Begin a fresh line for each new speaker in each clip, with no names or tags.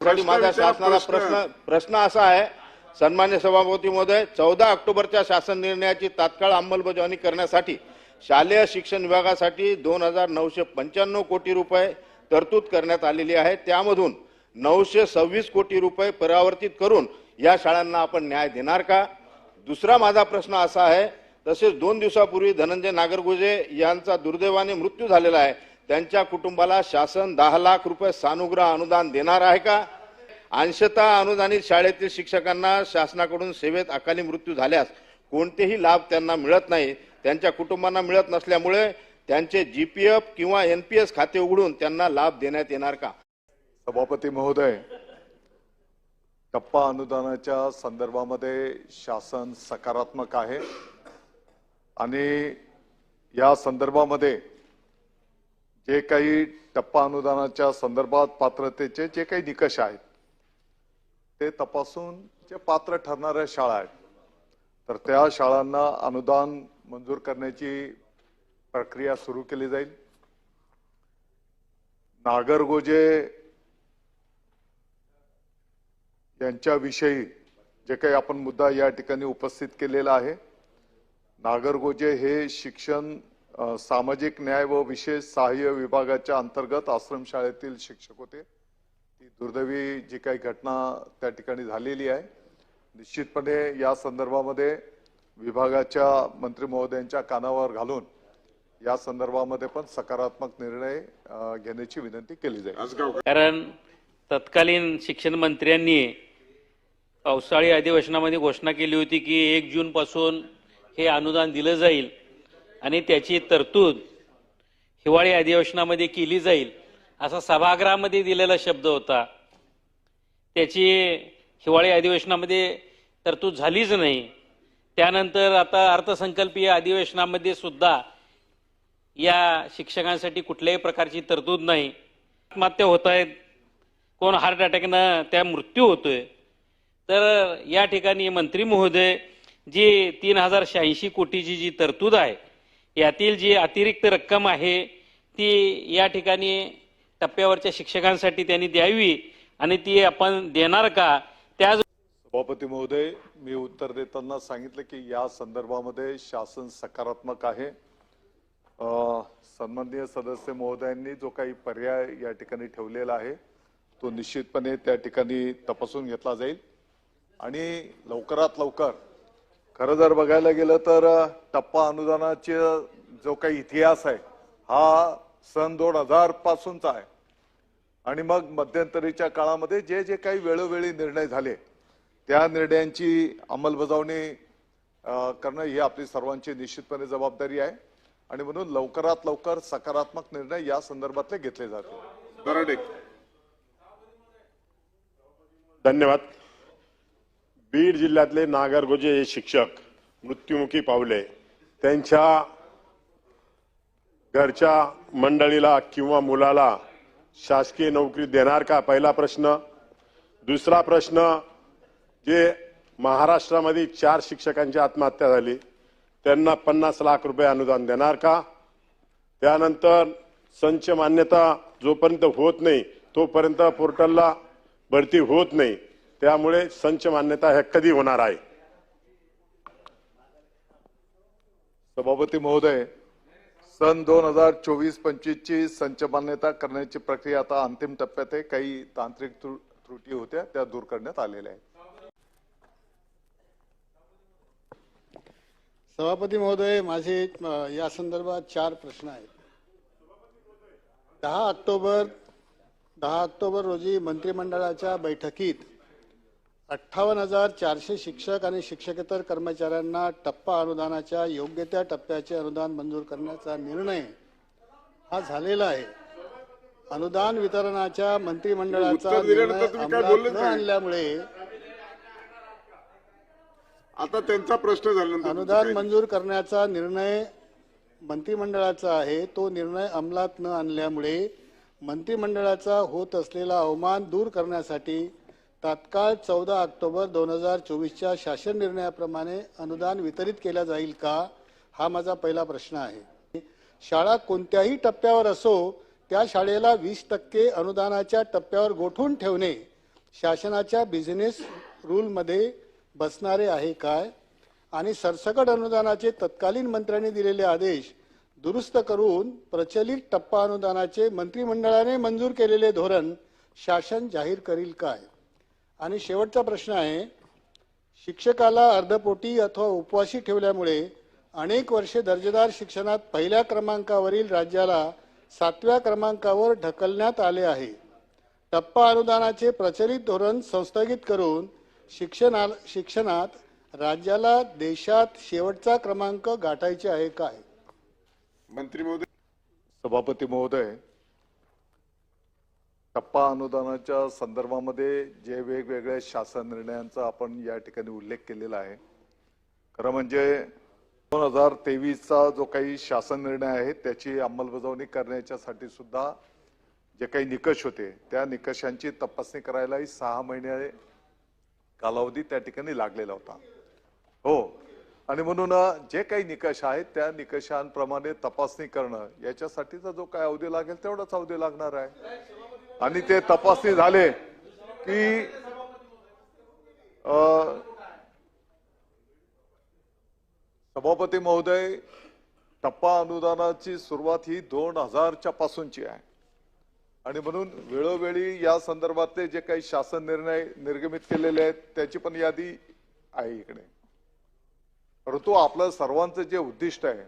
विचारा,
शासनाला
प्रश्न.
प्रश्न प्रश्न असा आहे सन्मान्य सभापती महोदय चौदा ऑक्टोबरच्या शासन निर्णयाची तात्काळ अंमलबजावणी करण्यासाठी शालेय शिक्षण विभागासाठी दोन हजार नऊशे पंच्याण्णव कोटी रुपये तरतूद करण्यात आलेली आहे. त्यामधून नऊशे सव्वीस कोटी रुपये परावर्तित करून या शाळांना आपण न्याय देणार का? दुसरा माझा प्रश्न असा आहे तसेच दोन दिवसापूर्वी धनंजय नागरगोजे यांचा दुर्दैवाने मृत्यू झालेला आहे. त्यांच्या कुटुंबाला शासन दहा लाख रुपये सानुग्रह अनुदान देणार आहे का? अंशतः अनुदानित शाळेतील शिक्षकांना शासनाकडून सेवेत अकाली मृत्यू झाल्यास कोणतेही लाभ त्यांना मिळत नाही त्यांच्या कुटुंबांना मिळत नसल्यामुळे त्यांचे जी पी एफ किंवा एन पी एस खाते उघडून त्यांना लाभ देण्यात येणार का?
सभापती महोदय टप्पा अनुदानाच्या संदर्भामध्ये शासन सकारात्मक आहे आणि या संदर्भामध्ये जे काही टप्पा अनुदानाच्या संदर्भात पात्रतेचे जे काही निकष आहेत ते तपासून जे पात्र ठरणाऱ्या शाळा आहेत तर त्या शाळांना अनुदान मंजूर करण्याची प्रक्रिया सुरू केली जाईल. नागरगोजे यांच्याविषयी जे काही आपण मुद्दा या ठिकाणी उपस्थित केलेला आहे नागरगोजे हे शिक्षण सामाजिक न्याय व विशेष सहाय्य विभागाच्या अंतर्गत आश्रमशाळेतील शिक्षक होते. ती दुर्दैवी जी काही घटना त्या ठिकाणी झालेली आहे. निश्चितपणे या संदर्भामध्ये विभागाच्या मंत्री महोदयांच्या कानावर घालून या संदर्भामध्ये पण सकारात्मक निर्णय घेण्याची विनंती केली जाईल.
कारण तत्कालीन शिक्षण मंत्र्यांनी पावसाळी अधिवेशनामध्ये घोषणा केली होती की एक जून पासून हे अनुदान दिलं जाईल. आणि त्याची तरतूद हिवाळी अधिवेशनामध्ये केली जाईल असा सभागृहामध्ये दिलेला शब्द होता. त्याची हिवाळी अधिवेशनामध्ये तरतूद झालीच नाही. त्यानंतर आता अर्थसंकल्पीय अधिवेशनामध्ये सुद्धा या शिक्षकांसाठी कुठल्याही प्रकारची तरतूद नाही. आत्महत्या होत आहेत. कोण हार्ट अटॅकनं त्या मृत्यू होतोय. तर या ठिकाणी मंत्री महोदय जी तीन हजार शहाऐंशी कोटीची जी तरतूद आहे यातील जी अतिरिक्त रक्कम आहे ती या ठिकाणी टप्प्यावरच्या शिक्षकांसाठी त्यांनी द्यावी आणि ती आपण देणार का? त्याच
सभापती महोदय मी उत्तर देताना सांगितलं की या संदर्भामध्ये शासन सकारात्मक आहे. सन्माननीय सदस्य महोदयांनी जो काही पर्याय या ठिकाणी ठेवलेला आहे तो निश्चितपणे त्या ठिकाणी तपासून घेतला जाईल. आणि लवकरात लवकर खरं जर बघायला गेलं तर टप्पा अनुदानाचे जो काही इतिहास आहे हा सन दोन हजार पासूनचा आहे. आणि मग मध्यंतरीच्या काळामध्ये जे जे काही वेळोवेळी निर्णय झाले त्या निर्णयांची अंमलबजावणी करणं ही आपली सर्वांची निश्चितपणे जबाबदारी आहे. आणि म्हणून लवकरात लवकर सकारात्मक निर्णय या संदर्भातले घेतले जातील.
धन्यवाद. बीड जिल्ह्यातले नागरगोजे हे शिक्षक मृत्युमुखी पावले. त्यांच्या घरच्या मंडळीला किंवा मुलाला शासकीय नोकरी देणार का? पहिला प्रश्न. दुसरा प्रश्न जे महाराष्ट्रामध्ये चार शिक्षकांची आत्महत्या झाली त्यांना पन्नास लाख रुपये अनुदान देणार का? त्यानंतर संच मान्यता जोपर्यंत होत नाही तोपर्यंत पोर्टलला भरती होत नाही. त्यामुळे संच मान्यता हे कधी होणार आहे?
सभापती महोदय सन दोन हजार चोवीस पंचवीस ची संच मान्यता करण्याची प्रक्रिया आता अंतिम टप्प्यात आहे. काही तांत्रिक त्रू- त्रुटी होत्या त्या दूर करण्यात आलेल्या आहेत.
सभापती महोदय माझे या संदर्भात चार प्रश्न आहेत. दहा ऑक्टोबर दहा ऑक्टोबर रोजी मंत्रिमंडळाच्या बैठकीत अठ्ठावन्न हजार चारशे शिक्षक आणि शिक्षकेतर कर्मचाऱ्यांना टप्पा अनुदानाच्या योग्य त्या टप्प्याचे अनुदान मंजूर करण्याचा निर्णय हा झालेला आहे अनुदान वितरणाच्या मंत्रिमंडळाचा निर्णय अंमलात न. आणल्यामुळे
आता त्यांचा प्रश्न तुमचं
अनुदान? मंजूर करण्याचा निर्णय मंत्रिमंडळाचा आहे तो निर्णय अंमलात न आणल्यामुळे मंत्रिमंडळाचा होत असलेला अवमान दूर करण्यासाठी तात्काळ चौदा ऑक्टोबर दोन हजार चोवीसच्या शासन निर्णयाप्रमाणे अनुदान वितरित केल्या जाईल का? हा माझा पहिला प्रश्न आहे. शाळा कोणत्याही टप्प्यावर असो त्या शाळेला वीस टक्के अनुदानाच्या टप्प्यावर गोठवून ठेवणे शासनाच्या बिझनेस रूलमध्ये बसणारे आहे काय आणि सरसकट अनुदानाचे तत्कालीन मंत्र्यांनी दिलेले आदेश दुरुस्त करून प्रचलित टप्पा अनुदानाचे मंत्रिमंडळाने मंजूर केलेले धोरण शासन जाहीर करील काय? आणि शेवटचा प्रश्न आहे शिक्षकाला अर्धपोटी अथवा उपवासी ठेवल्यामुळे अनेक वर्षे दर्जेदार शिक्षणात पहिल्या क्रमांकावरील राज्याला सातव्या क्रमांकावर ढकलण्यात आले आहे. टप्पा अनुदानाचे प्रचलित धोरण संस्थगित करून शिक्षणा शिक्षणात राज्याला देशात शेवटचा क्रमांक गाठायचे आहे काय?
मंत्री महोदय.
सभापती महोदय टप्पा अनुदानाच्या संदर्भामध्ये जे वेगवेगळ्या शासन निर्णयांचा आपण या ठिकाणी उल्लेख केलेला आहे. खरं म्हणजे दोन हजार तेवीसचा जो काही शासन निर्णय आहे त्याची अंमलबजावणी करण्याच्यासाठी सुद्धा जे काही निकष होते त्या निकषांची तपासणी करायलाही सहा महिने कालावधी त्या ठिकाणी लागलेला होता. हो आणि म्हणून जे काही निकष आहेत त्या निकषांप्रमाणे तपासणी करणं याच्यासाठीचा जो काय अवधी लागेल तेवढाच अवधी लागणार आहे. आणि ते तपासणी झाले की सभापती महोदय टप्पा अनुदानाची सुरुवात ही दोन हजारच्या पासूनची आहे. आणि म्हणून वेळोवेळी या संदर्भातले जे काही शासन निर्णय निर्गमित केलेले आहेत त्याची पण यादी आहे इकडे. परंतु आपलं सर्वांचं जे उद्दिष्ट आहे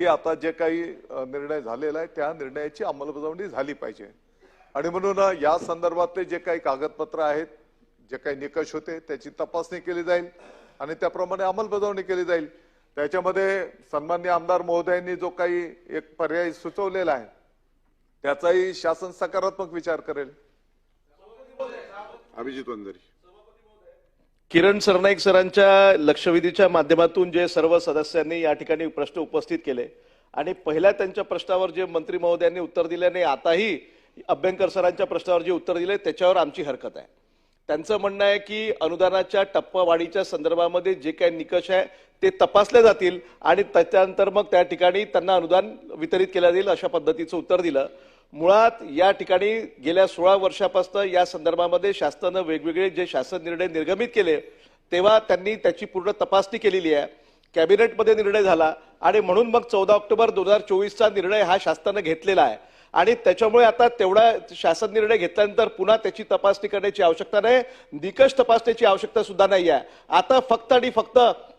की आता जे काही निर्णय झालेला आहे त्या निर्णयाची अंमलबजावणी झाली पाहिजे. आणि म्हणून या संदर्भातले जे काही कागदपत्र आहेत जे काही निकष होते त्याची तपासणी केली जाईल आणि त्याप्रमाणे अंमलबजावणी केली जाईल. त्याच्यामध्ये सन्मान्य आमदार महोदयांनी जो काही एक पर्याय सुचवलेला आहे त्याचाही शासन सकारात्मक विचार करेल.
अभिजित वंजारी
किरण सरनाईक सरांच्या लक्षवेधीच्या माध्यमातून जे सर्व सदस्यांनी या ठिकाणी प्रश्न उपस्थित केले आणि पहिल्या त्यांच्या प्रश्नावर जे मंत्री महोदयांनी उत्तर दिले आणि आताही अभ्यंकर सरांच्या प्रश्नावर जे उत्तर दिले त्याच्यावर आमची हरकत आहे. त्यांचं म्हणणं आहे की अनुदानाच्या टप्पावाढीच्या संदर्भामध्ये जे काही निकष आहे ते तपासले जातील आणि त्याच्यानंतर मग त्या ठिकाणी त्यांना अनुदान वितरित केलं जाईल अशा पद्धतीचं उत्तर दिलं. मुळात या ठिकाणी गेल्या सोळा वर्षापासून या संदर्भामध्ये शासनानं वेगवेगळे जे शासन निर्णय निर्गमित केले तेव्हा त्यांनी त्याची पूर्ण तपासणी केलेली आहे. कॅबिनेटमध्ये निर्णय झाला आणि म्हणून मग चौदा ऑक्टोबर दोन हजार चोवीसचा निर्णय हा शासनानं घेतलेला आहे. आणि त्याच्यामुळे आता तेवढा शासन निर्णय घेतल्यानंतर पुन्हा त्याची तपासणी करण्याची आवश्यकता नाही. निकष तपासण्याची आवश्यकता सुद्धा नाही आहे आता फक्त आणि फक्त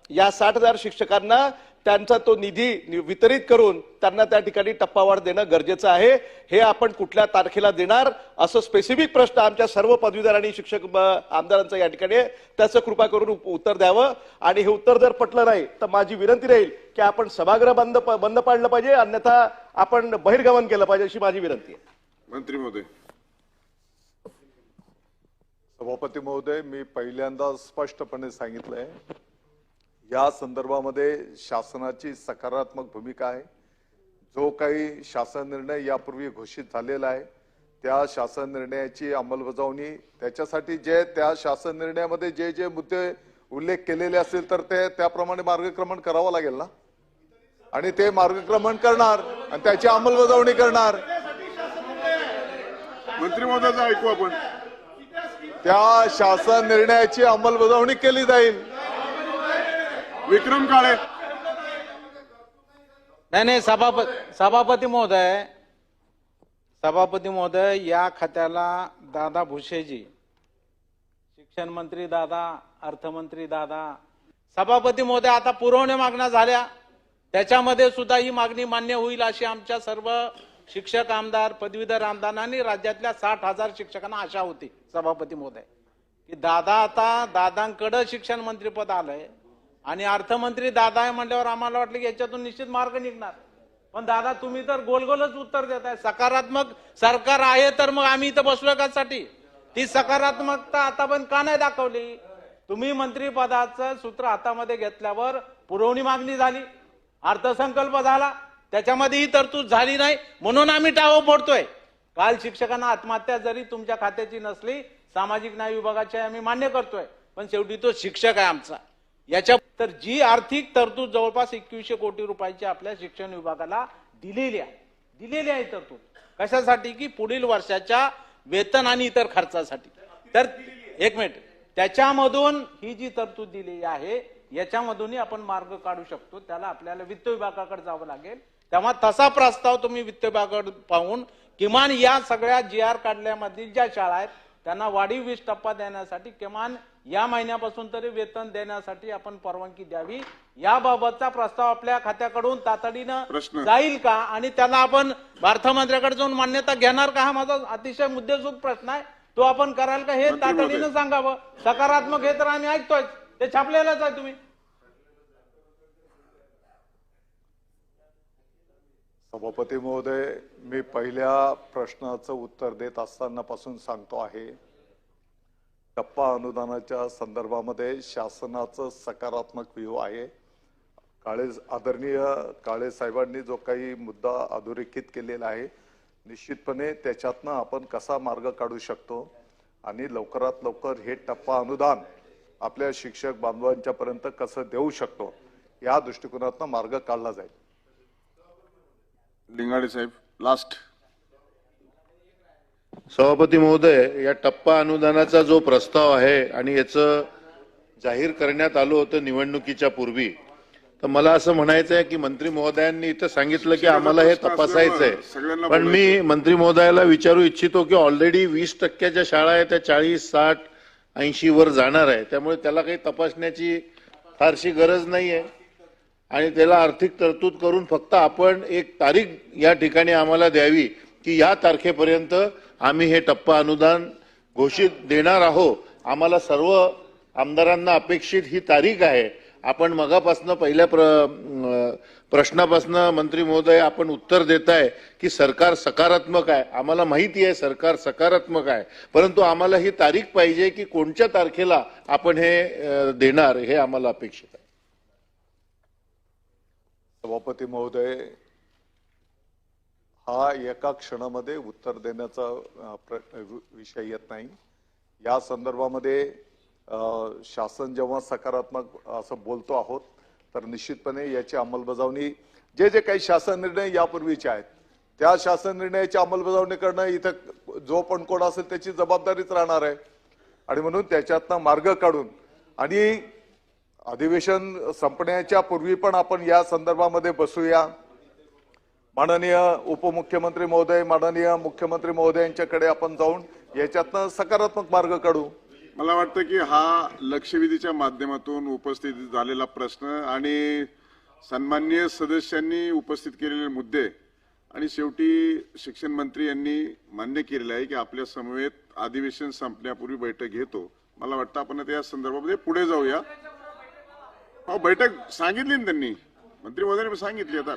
या साठ हजार शिक्षकांना त्यांचा तो निधी वितरित करून त्यांना त्या ठिकाणी टप्पावाढ देणं गरजेचं आहे. हे आपण कुठल्या तारखेला देणार? असं स्पेसिफिक प्रश्न आमच्या सर्व पदवीधर आणि शिक्षक ब- आमदारांचा या ठिकाणी आहे. त्याचं कृपा करून उत्तर द्यावं. आणि हे उत्तर जर पटलं नाही तर माझी विनंती राहील की आपण सभागृह बंद बंद पाडलं पाहिजे अन्यथा आपण बहिर्गमन केलं पाहिजे अशी माझी विनंती आहे.
मंत्री महोदय.
सभापती महोदय मी पहिल्यांदा स्पष्टपणे सांगितलंय या संदर्भामध्ये शासनाची सकारात्मक भूमिका आहे. जो काही शासन निर्णय यापूर्वी घोषित झालेला आहे त्या शासन निर्णयाची अंमलबजावणी त्याच्यासाठी जे त्या शासन निर्णयामध्ये जे जे मुद्दे उल्लेख केलेले असतील तर ते त्याप्रमाणे मार्गक्रमण करावं लागेल ना? आणि ते मार्गक्रमण करणार आणि त्याची अंमलबजावणी करणार.
मंत्री महोदयाचं ऐकू आपण.
त्या शासन निर्णयाची अंमलबजावणी केली जाईल.
विक्रम काळे.
नाही नाही सभापती सभापती महोदय सभापती महोदय या खात्याला दादा भुसेजी शिक्षण मंत्री दादा अर्थमंत्री दादा सभापती महोदय आता पुरवण्या मागण्या झाल्या. त्याच्यामध्ये सुद्धा ही मागणी मान्य होईल अशी आमच्या सर्व शिक्षक आमदार पदवीधर आमदारांनी राज्यातल्या साठ हजार शिक्षकांना आशा होती सभापती महोदय. की दादा आता दादांकडं शिक्षण मंत्रीपद आलंय. आणि अर्थमंत्री दादा आहे म्हटल्यावर आम्हाला वाटलं की याच्यातून निश्चित मार्ग निघणार. पण दादा तुम्ही तर गोलगोलच उत्तर देताय. सकारात्मक सरकार आहे तर मग आम्ही इथं बसलो कासाठी ती सकारात्मकता आता पण का नाही दाखवली? तुम्ही मंत्रीपदाचं सूत्र हातामध्ये घेतल्यावर पुरवणी मागणी झाली अर्थसंकल्प झाला त्याच्यामध्ये ही तरतूद झाली नाही म्हणून आम्ही टाव फोडतोय. काल शिक्षकांना आत्महत्या जरी तुमच्या खात्याची नसली सामाजिक न्याय विभागाची आम्ही मान्य करतोय पण शेवटी तो शिक्षक आहे आमचा. याच्या तर जी आर्थिक तरतूद जवळपास एकवीसशे कोटी रुपयाची आपल्या शिक्षण विभागाला दिलेली आहे. दिलेली आहे तरतूद. कशासाठी? की पुढील वर्षाच्या वेतन आणि इतर खर्चासाठी. तर एक मिनिट. त्याच्यामधून ही जी तरतूद दिलेली आहे याच्यामधूनही आपण मार्ग काढू शकतो. त्याला आपल्याला वित्त विभागाकडे जावं लागेल. तेव्हा तसा प्रस्ताव तुम्ही वित्त विभागाकडे पाहून किमान या सगळ्या जी आर काढल्यामधील ज्या शाळा आहेत त्यांना वाढीव वीस टप्पा देण्यासाठी किमान या महिन्यापासून तरी वेतन देण्यासाठी आपण परवानगी द्यावी. याबाबतचा प्रस्ताव आपल्या खात्याकडून तातडीनं. जाईल का? आणि त्याला आपण अर्थमंत्र्याकडे जाऊन मान्यता घेणार का? हा माझा अतिशय मुद्देसूद प्रश्न आहे. तो आपण कराल का हे. तातडीनं सांगावं. सकारात्मक हे तर आम्ही ऐकतोय. ते छापलेलंच आहे तुम्ही.
सभापती महोदय मी पहिल्या प्रश्नाचं उत्तर देत असतानापासून सांगतो आहे टप्पा अनुदानाच्या संदर्भामध्ये शासनाचं सकारात्मक व्ह्यू आहे. काळे आदरणीय काळे साहेबांनी जो काही मुद्दा अधोरेखित केलेला आहे निश्चितपणे त्याच्यातनं आपण कसा मार्ग काढू शकतो आणि लवकरात लवकर हे टप्पा अनुदान आपल्या शिक्षक बांधवांच्या पर्यंत कसं देऊ शकतो या दृष्टिकोनातनं मार्ग काढला जाईल.
लिंगाडे साहेब लास्ट
सभापती महोदय या टप्पा अनुदानाचा जो प्रस्ताव आहे आणि याचं जाहीर करण्यात आलं होतं निवडणुकीच्या पूर्वी तर मला असं म्हणायचं आहे की मंत्री महोदयांनी इथं सांगितलं की आम्हाला हे तपासायचं आहे पण मी मंत्री महोदयाला विचारू इच्छितो की ऑलरेडी वीस टक्क्याच्या शाळा आहेत त्या चाळीस साठ ऐंशी वर जाणार आहे. त्यामुळे त्याला काही तपासण्याची फारशी गरज नाही आहे आणि त्याला आर्थिक तरतूद करून फक्त आपण एक तारीख या ठिकाणी आम्हाला द्यावी की या तारखेपर्यंत आम्ही हे टप्पा अनुदान घोषित देणार आहोत. आम्हाला सर्व आमदारांना अपेक्षित ही तारीख आहे. आपण मगापासनं पहिल्या प्र प्रश्नापासनं मंत्री महोदय आपण उत्तर देताय की सरकार सकारात्मक आहे. आम्हाला माहिती आहे सरकार सकारात्मक आहे. परंतु आम्हाला ही तारीख पाहिजे की कोणत्या तारखेला आपण हे देणार हे आम्हाला अपेक्षित आहे.
सभापती महोदय हा एका क्षणामध्ये उत्तर देण्याचा प्र- विषय येत नाही. या संदर्भामध्ये शासन जेव्हा सकारात्मक असं बोलतो आहोत तर निश्चितपणे याची अंमलबजावणी जे जे काही शासन निर्णय यापूर्वीचे आहेत त्या शासन निर्णयाची अंमलबजावणी करणं इथं जो पण कोण असेल त्याची जबाबदारीच राहणार आहे. आणि म्हणून त्याच्यातनं मार्ग काढून आणि अधिवेशन संपण्याच्या पूर्वी पण आपण या संदर्भामध्ये बसूया. माननीय उपमुख्यमंत्री महोदय माननीय मुख्यमंत्री महोदयांच्याकडे आपण जाऊन याच्यातनं सकारात्मक मार्ग काढू.
मला वाटतं की हा लक्षवेधीच्या माध्यमातून उपस्थित झालेला प्रश्न आणि सन्माननीय सदस्यांनी उपस्थित केलेले मुद्दे आणि शेवटी शिक्षण मंत्री यांनी मान्य केलेलं आहे की आपल्या समवेत अधिवेशन संपण्यापूर्वी बैठक घेतो. मला वाटतं आपण आता या संदर्भामध्ये पुढे जाऊया. बैठक सांगितली ना त्यांनी. मंत्री महोदयांनी सांगितली. आता